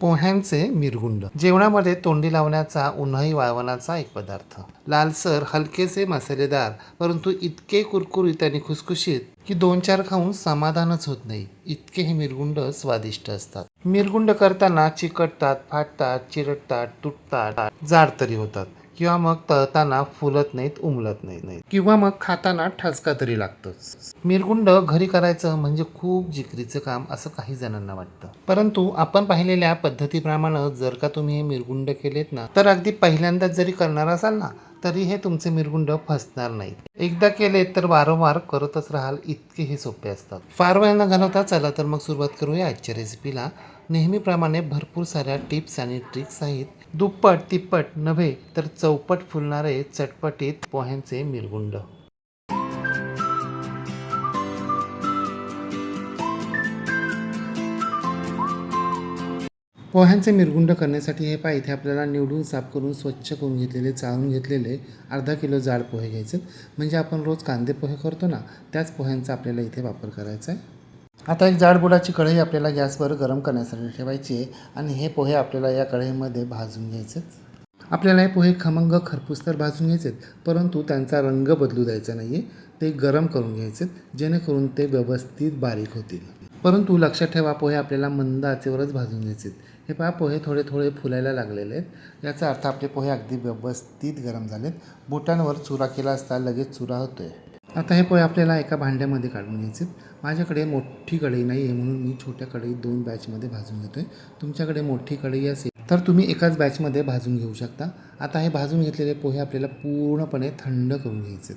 पोह्यांचे मिरगुंड. जेवणामध्ये तोंडी लावण्याचा उन्हाळी वाळवणाचा एक पदार्थ. लालसर हलकेसे मसालेदार परंतु इतके कुरकुरीत आणि खुसखुशीत की दोन चार खाऊन समाधानच होत नाही. इतके हे मिरगुंड स्वादिष्ट असतात. मिरगुंड करताना चिकटतात फाटतात चिरटतात तुटतात जाड तरी होतात. किंवा मग तळताना फुलत नाहीत उमलत नाही नाहीत. किंवा मग खाताना ठसका तरी लागतोच. मिरगुंड घरी करायचं म्हणजे खूप जिकरीचं काम असं काही जणांना वाटतं. परंतु आपण पाहिलेल्या पद्धतीप्रमाणे जर का तुम्ही हे मिरगुंड केलेत ना तर अगदी पहिल्यांदाच जरी करणार असाल ना तरी हे तुमचे मिरगुंड फसणार नाहीत. एकदा केले तर वारंवार करतच राहाल इतके हे सोपे असतात. फार वेळ न घालवता चला तर मग सुरुवात करूया आजच्या रेसिपीला नेहमीप्रमाणे भरपूर साऱ्या टिप्स आणि ट्रिक्स आहेत. दुप्पट तिप्पट नव्हे तर चौपट फुलणारे चटपटीत पोह्यांचे मिरगुंड. पोह्यांचे मिरगुंड करण्यासाठी हे पहा इथे आपल्याला निवडून साफ करून स्वच्छ करून घेतलेले चाळून घेतलेले अर्धा किलो जाड पोहे घ्यायचे. म्हणजे आपण रोज कांदे पोहे करतो ना त्याच पोह्यांचा आपल्याला इथे वापर करायचा आहे. आता एक जाडबुडाची कढई आपल्याला गॅसवर गरम करण्यासाठी ठेवायची आहे आणि हे पोहे आपल्याला या कढईमध्ये भाजून घ्यायचे आपल्याला हे पोहे खमंग खरपूस तर भाजून घ्यायचे परंतु त्यांचा रंग बदलू द्यायचा नाही आहे ते गरम करून घ्यायचे जेणेकरून ते व्यवस्थित बारीक होतील. परंतु लक्षात ठेवा पोहे आपल्याला मंद आचेवरच भाजून घ्यायचे हे पहा पोहे थोडे थोडे फुलायला लागलेले आहेत. याचा अर्थ आपले पोहे अगदी व्यवस्थित गरम झालेत. बोटांवर चुरा केला असता लगेच चुरा होतो आहे आता हे पोहे आपल्याला एका भांड्यामध्ये काढून घ्यायचे माझ्याकडे मोठी कढई नाही आहे म्हणून मी छोट्या कढईत दोन बॅचमध्ये भाजून घेतो आहे तुमच्याकडे मोठी कढई असेल तर तुम्ही एकाच बॅचमध्ये भाजून घेऊ शकता. आता हे भाजून घेतलेले पोहे आपल्याला पूर्णपणे थंड करून घ्यायचे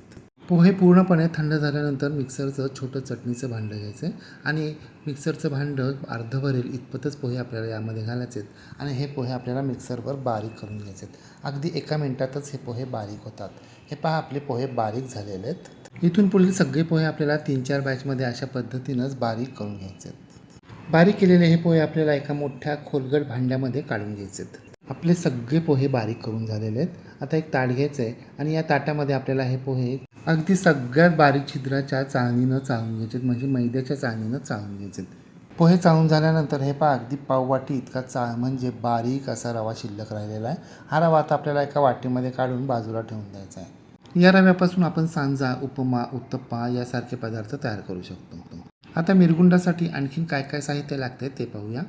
पोहे पूर्णपणे थंड झाल्यानंतर मिक्सरचं छोटं चटणीचं भांडं घ्यायचं आहे. आणि मिक्सरचं भांडं अर्ध भरेल इतपतच पोहे आपल्याला यामध्ये घालायचे आहेत. आणि हे पोहे आपल्याला मिक्सरवर बारीक करून घ्यायचे आहेत. अगदी एका मिनटातच हे पोहे बारीक होतात. हे पहा आपले पोहे बारीक झालेले आहेत. इथून पुढील सगळे पोहे आपल्याला तीन चार बॅचमध्ये अशा पद्धतीनंच बारीक करून घ्यायचे आहेत. बारीक केलेले हे पोहे आपल्याला एका मोठ्या खोलगट भांड्यामध्ये काढून घ्यायचे आहेत. आपले सगळे पोहे बारीक करून झालेले आहेत. आता एक ताट घ्यायचं आहे आणि या ताटामध्ये आपल्याला हे पोहे अगदी सगळ्यात बारीक छिद्राच्या चाळणीनं चाळून घ्यायचे आहेत. म्हणजे मैद्याच्या चाळणीनं चाळून घ्यायचे आहेत. पोहे चाळून झाल्यानंतर हे पहा अगदी पाववाटी इतका चाळ म्हणजे बारीक असा रवा शिल्लक राहिलेला आहे. हा रवा आता आपल्याला एका वाटीमध्ये काढून बाजूला ठेवून द्यायचा आहे. या रव्यापासून आपण सांजा उपमा उत्तप्पा यासारखे पदार्थ तयार करू शकतो. आता मिरगुंडासाठी आणखीन काय काय साहित्य लागते ते पाहूया.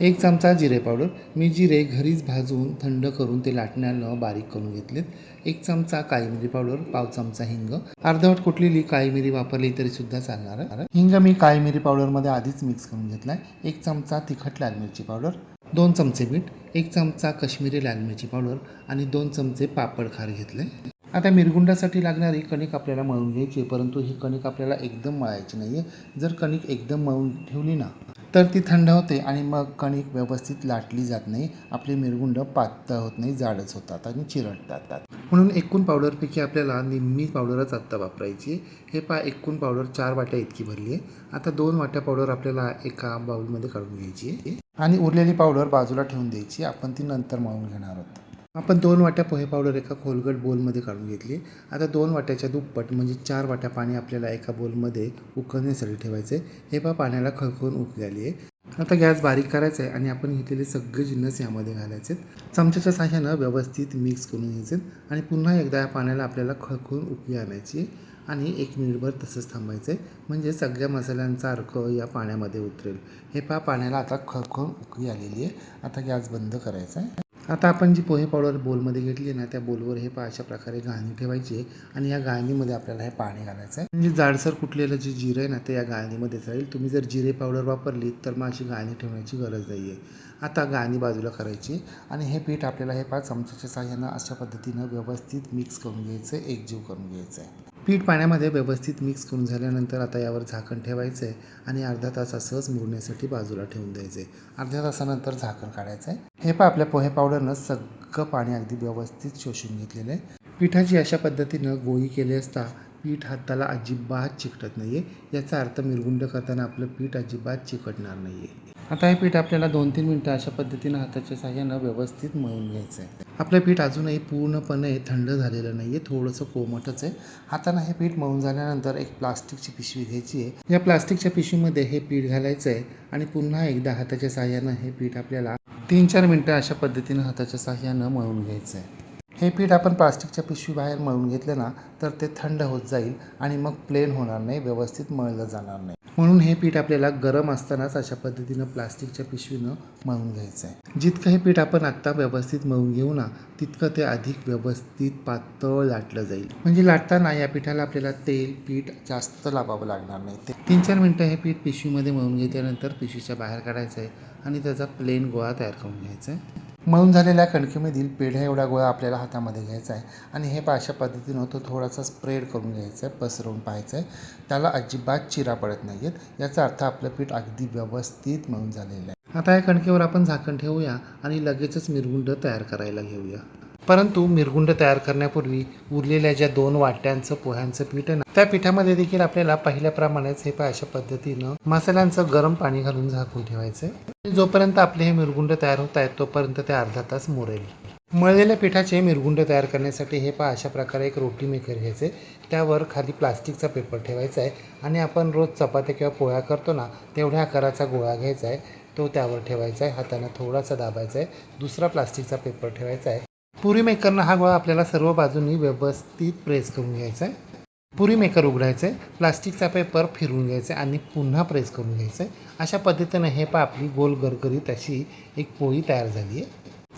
एक चमचा जिरे पावडर. मी जिरे घरीच भाजून थंड करून ते लाटण्यानं बारीक करून घेतलेत. एक चमचा काळी मिरी पावडर पाव चमचा हिंग. अर्धवट कुठलेली काळी मिरी वापरली तरी सुद्धा चालणार आहे. हिंग मी काळी मिरी पावडरमध्ये आधीच मिक्स करून घेतलाय. एक चमचा तिखट लाल मिरची पावडर. दोन चमचे मीठ. एक चमचा काश्मीरी लाल मिरची पावडर आणि दोन चमचे पापड खार घेतले. आता मिरगुंडासाठी लागणारी कणिक आपल्याला मळून घ्यायची आहे, परंतु ही कणिक आपल्याला एकदम मळायची नाही आहे जर कणिक एकदम मळून ठेवली ना तर ती थंड होते आणि मग कणिक व्यवस्थित लाटली जात नाही. आपले मिरगुंड पातळ होत नाही जाडच होतात आणि चिरडतात म्हणून एकूण पावडरपैकी आपल्याला निम्मी पावडरच आत्ता वापरायची हे पा एकूण पावडर चार वाट्या इतकी भरली आहे. आता दोन वाट्या पावडर आपल्याला एका बाउलमध्ये काढून घ्यायची आहे. आणि उरलेली पावडर बाजूला ठेवून द्यायची आपण ती नंतर मळून घेणार आहोत. आपण दोन वाट्या पोहे पावडर एका खोलगट बोलमध्ये काढून घेतली. आता दोन वाट्याच्या दुप्पट म्हणजे चार वाट्या पाणी आपल्याला एका बोलमध्ये उकळण्यासाठी ठेवायचं आहे हे पा पाण्याला खळखळून उकळी आली आहे. आता गॅस बारीक करायचा आहे आणि आपण घेतलेले सगळे जिन्नस यामध्ये घालायचे चमच्याच्या साह्यानं व्यवस्थित मिक्स करून घ्यायचे आणि पुन्हा एकदा या पाण्याला आपल्याला खळखळून उकळी आणायची आहे आणि एक मिनिटभर तसंच थांबायचं आहे म्हणजे सगळ्या मसाल्यांचा अर्क या पाण्यामध्ये उतरेल. हे पहा पाण्याला आता खळखळून उकळी आलेली आहे. आता गॅस बंद करायचा आहे आता आपण जी पोहे पावडर बोलमध्ये घेतली आहे ना त्या बोलवर हे पहा अशा प्रकारे गाळणी ठेवायची आणि या गाळणीमध्ये आपल्याला हे पाणी घालायचं आहे. म्हणजे जाडसर कुठलेलं जे जिरं आहे ना ते या गाळणीमध्ये जाईल तुम्ही जर जिरे पावडर वापरली तर मग अशी गाळणी ठेवण्याची गरज नाही आहे. आता गाळणी बाजूला करायची आणि हे पीठ आपल्याला हे पाच चमच्याच्या साह्यानं अशा पद्धतीनं व्यवस्थित मिक्स करून घ्यायचं आहे एकजीव करून घ्यायचं आहे. पीठ पाण्यामध्ये व्यवस्थित मिक्स करून झाल्यानंतर आता यावर झाकण ठेवायचं आहे आणि अर्धा तास असंच मुरण्यासाठी बाजूला ठेवून द्यायचं. आहे अर्ध्या तासानंतर झाकण काढायचं आहे हे पा आपल्या पोहे पावडरनं सगळं पाणी अगदी व्यवस्थित शोषून घेतलेलं आहे. पिठाची अशा पद्धतीनं गोळी केली असता पीठ हाताला अजिबात चिकटत नाही आहे याचा अर्थ मिरगुंड करताना आपलं पीठ अजिबात चिकटणार नाही आहे आता हे पीठ आपल्याला दोन तीन मिनटं अशा पद्धतीनं हाताच्या साह्यानं व्यवस्थित मळून घ्यायचं आहे आपलं पीठ अजूनही पूर्णपणे थंड झालेलं नाही आहे थोडंसं कोमटच आहे. हातानं हे पीठ मळून झाल्यानंतर एक प्लास्टिकची पिशवी घ्यायची आहे. या प्लास्टिकच्या पिशवीमध्ये हे पीठ घालायचं आहे आणि पुन्हा एकदा हाताच्या साह्यानं हे पीठ आपल्याला तीन चार मिनटं अशा पद्धतीनं हाताच्या साह्यानं मळून घ्यायचं आहे हे पीठ आपण प्लास्टिकच्या पिशवीबाहेर मळून घेतलं ना तर ते थंड होत जाईल आणि मग प्लेन होणार नाही व्यवस्थित मळलं जाणार नाही. म्हणून हे पीठ आपल्याला गरम असतानाच अशा पद्धतीनं प्लास्टिकच्या पिशवीनं मळून घ्यायचं आहे. जितकं हे पीठ आपण आत्ता व्यवस्थित मळून घेऊ ना तितकं ते अधिक व्यवस्थित पातळ लाटलं जाईल. म्हणजे लाटताना या पिठाला आपल्याला तेल पीठ जास्त लावावं लागणार नाही. ते तीन चार मिनटं हे पीठ पिशवीमध्ये मळून घेतल्यानंतर पिशवीच्या बाहेर काढायचं आहे आणि त्याचा प्लेन गोळा तयार करून घ्यायचा आहे. मळून झालेल्या कणकेमधील पेढ्या एवढा गोळा आपल्याला हातामध्ये घ्यायचा आहे. आणि हे पा अशा पद्धतीनं तो थोडासा स्प्रेड करून घ्यायचा आहे पसरवून पाहायचं आहे. त्याला अजिबात चिरा पडत नाही आहेत. याचा अर्थ आपलं पीठ अगदी व्यवस्थित मळून झालेलं आहे. आता या कणकेवर आपण झाकण ठेवूया आणि लगेचच मिरगुंड तयार करायला घेऊया. परंतु मिरगुंड तयार करण्यापूर्वी उरलेल्या ज्या दोन वाट्यांचं पोह्यांचं पीठ ना त्या पिठामध्ये देखील आपल्याला पहिल्याप्रमाणेच हे पाय अशा पद्धतीनं मसाल्यांचं गरम पाणी घालून झाकून ठेवायचं जोपर्यंत आपले हे मिरगुंड तयार होत आहेत तोपर्यंत ते अर्धा तास मुरेल. मळलेल्या पिठाचे मिरगुंड तयार करण्यासाठी हे पहा अशा प्रकारे एक रोटी मेकर घ्यायचे. त्यावर खाली प्लास्टिकचा पेपर ठेवायचा आहे आणि आपण रोज चपात्या किंवा पोळ्या करतो ना तेवढ्या आकाराचा गोळा घ्यायचा आहे. तो त्यावर ठेवायचा आहे हाताने थोडासा दाबायचा आहे. दुसरा प्लास्टिकचा पेपर ठेवायचा आहे. पुरी मेकरनं हा गोळा आपल्याला सर्व बाजूंनी व्यवस्थित प्रेस करून घ्यायचा आहे. पुरी मेकर उघडायचं आहे. प्लास्टिकचा पेपर फिरून घ्यायचा आहे आणि पुन्हा प्रेस करून घ्यायचं आहे. अशा पद्धतीनं हे पा आपली गोल गरगरीत अशी एक पोळी तयार झाली आहे.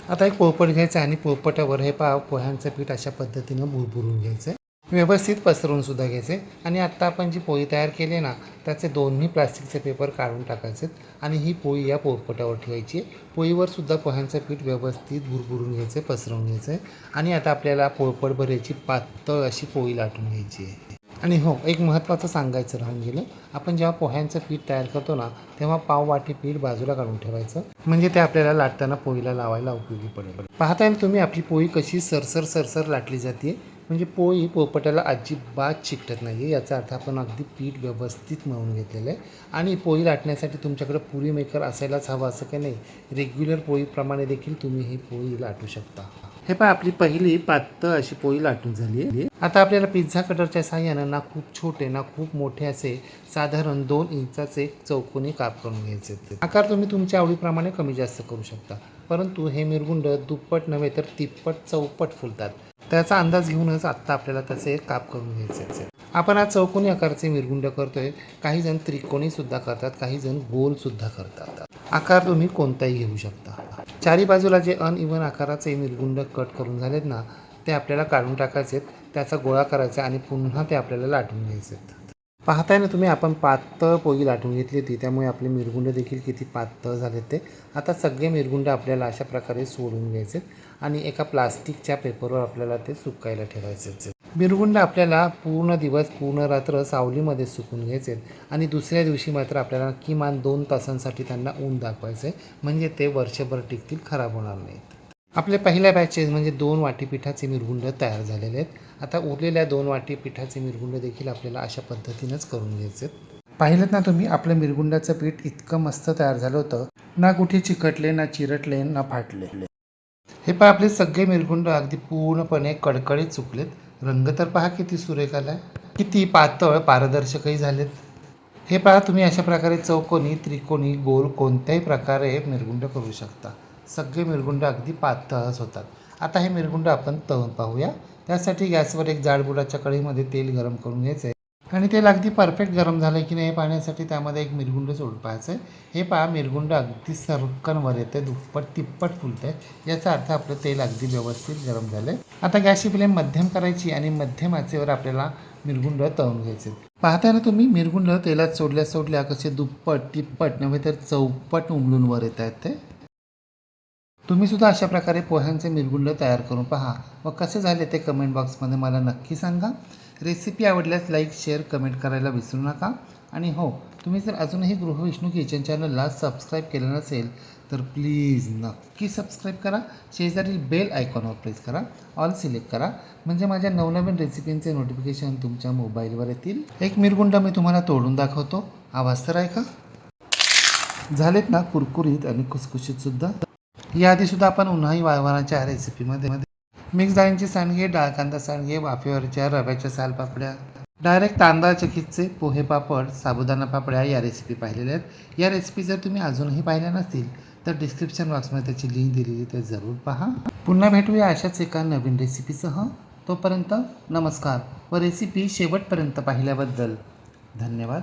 आता एक पोळपट घ्यायचं आहे आणि पोळपटावर हे पा पोह्यांचं पीठ अशा पद्धतीनं भुरभुरून घ्यायचं आहे. व्यवस्थित पसरवून सुद्धा घ्यायचे. आणि आत्ता आपण जी पोळी तयार केली ना त्याचे दोन्ही प्लास्टिकचे पेपर काढून टाकायचे आणि ही पोळी या पोरपटावर ठेवायची आहे. पोळीवर सुद्धा पोह्यांचं पीठ व्यवस्थित भुरभुरून घ्यायचं आहे पसरवून घ्यायचं. आहे आणि आता आपल्याला पोळपट भरायची पातळ अशी पोळी लाटून घ्यायची आहे. आणि हो एक महत्त्वाचं सांगायचं राहून गेलं. आपण जेव्हा पोह्यांचं पीठ तयार करतो ना तेव्हा पाव वाटी पीठ बाजूला काढून ठेवायचं. म्हणजे ते आपल्याला लाटताना पोळीला लावायला उपयोगी पडेल. पाहताय येईल तुम्ही आपली पोळी कशी सरसर सरसर लाटली जाते म्हणजे पोळी पोपटाला अजिबात चिकटत नाही आहे याचा अर्थ आपण अगदी पीठ व्यवस्थित मळून घेतलेलं आहे. आणि पोळी लाटण्यासाठी तुमच्याकडे पुरी मेकर असायलाच हवं असं काही नाही. रेग्युलर पोळीप्रमाणे देखील तुम्ही ही पोळी लाटू शकता. हे पहा आपली पहिली पातळ अशी पोळी लाटून झाली आहे. आता आपल्याला पिझ्झा कटरच्या साह्यानं ना खूप छोटे ना खूप मोठे असे साधारण दोन इंचाचे चौकोनी काप करून घ्यायचे आकार तुम्ही तुमच्या आवडीप्रमाणे कमी जास्त करू शकता. परंतु हे मिरगुंड दुप्पट नव्हे तर तिप्पट चौपट फुलतात. त्याचा अंदाज घेऊनच आत्ता आपल्याला त्याचे काप करून घ्यायचे असेल आपण आज चौकोनी आकाराचे मिरगुंड करतोय. काही जण त्रिकोणीसुद्धा करतात काही जण गोलसुद्धा करतात. आकार तुम्ही कोणताही घेऊ शकता. चारी बाजूला जे अनइवन आकाराचे मिरगुंड कट करून झालेत ना ते आपल्याला काढून टाकायचे त्याचा गोळा करायचा आणि पुन्हा ते आपल्याला लाटून घ्यायचे पाहताय ना तुम्ही आपण पातळ पोळी लाटून घेतली होती त्यामुळे आपले मिरगुंड देखील किती पातळ झाले ते. आता सगळे मिरगुंड आपल्याला अशा प्रकारे सोडून घ्यायचे आणि एका प्लास्टिकच्या पेपरवर आपल्याला ते सुकायला ठेवायचे मिरगुंड आपल्याला पूर्ण दिवस पूर्ण रात्र सावलीमध्ये सुकून घ्यायचे आणि दुसऱ्या दिवशी मात्र आपल्याला किमान दोन तासांसाठी त्यांना ऊन दाखवायचं आहे म्हणजे ते वर्षभर टिकतील खराब होणार नाहीत. आपल्या पहिल्या बॅचेस म्हणजे दोन वाटीपिठाचे मिरगुंड तयार झालेले आहेत. आता उरलेल्या दोन वाटीपिठाचे मिरगुंड देखील आपल्याला अशा पद्धतीनंच करून घ्यायचे पाहिलं ना तुम्ही आपलं मिरगुंडाचं पीठ इतकं मस्त तयार झालं होतं. ना कुठे चिकटले ना चिरटले ना फाटले. हे पहा आपले सगळे मिरगुंड अगदी पूर्णपणे कडकडीत चुकलेत रंग तर पहा किती सुरेख आलाय किती पातळ पारदर्शकही झालेत. हे पहा तुम्ही अशा प्रकारे चौकोनी त्रिकोणी गोल कोणत्याही प्रकारे मिरगुंड करू शकता. सगळे मिरगुंड अगदी पातळच होतात. आता हे मिरगुंड आपण तळून पाहूया. त्यासाठी गॅसवर एक जाडबुडाच्या कढईमध्ये तेल गरम करून घ्यायचं आहे आणि तेल अगदी परफेक्ट गरम झालं की नाही हे पाहण्यासाठी त्यामध्ये एक मिरगुंड सोडून पाहायचं आहे हे पहा मिरगुंड अगदी सरकन वर येते दुप्पट तिप्पट फुलते याचा अर्थ आपलं तेल अगदी व्यवस्थित गरम झालं आहे आता गॅसची फ्लेम मध्यम करायची आणि मध्यम आचेवर आपल्याला मिरगुंड तळून घ्यायचे पाहताना तुम्ही मिरगुंड तेलात सोडल्या सोडल्या कसे दुप्पट तिप्पट नव्हे तर चौपट उमलून वर येत आहेत ते. तुम्ही सुद्धा अशा प्रकारे पोह्यांचे मिरगुंड तयार करून पहा. व कसे झाले ते कमेंट बॉक्समध्ये मला नक्की सांगा. रेसिपी आवडल्यास लाईक शेअर कमेंट करायला विसरू नका. आणि हो तुम्ही जर अजूनही गृहविष्णू किचन चॅनलला सबस्क्राईब केलं नसेल तर प्लीज नक्की सबस्क्राईब करा. शेजारील बेल आयकॉनवर प्रेस करा. ऑल सिलेक्ट करा. म्हणजे माझ्या नवनवीन रेसिपींचे नोटिफिकेशन तुमच्या मोबाईलवर येतील. एक मिरगुंड मी तुम्हाला तोडून दाखवतो. आवाज तर ऐका. झालेत ना कुरकुरीत आणि खुसखुशीतसुद्धा सुद्धा याआधी सुद्धा आपण उन्हाळी वाळवणाच्या रेसिपीमध्ये मिक्स डाळींचे सांडगे डाळ कांदा सांडगे वाफेवरच्या रव्याच्या सालपापड्या डायरेक्ट तांदळाच्या खिच्चे पोहे पापड साबुदाणा पापड्या या रेसिपी पाहिलेल्या आहेत. या रेसिपी जर तुम्ही अजूनही पाहिल्या नसतील तर डिस्क्रिप्शन बॉक्समध्ये त्याची लिंक दिलेली ते जरूर पहा. पुन्हा भेटूया अशाच एका नवीन रेसिपीसह. तोपर्यंत नमस्कार व रेसिपी शेवटपर्यंत पाहिल्याबद्दल धन्यवाद.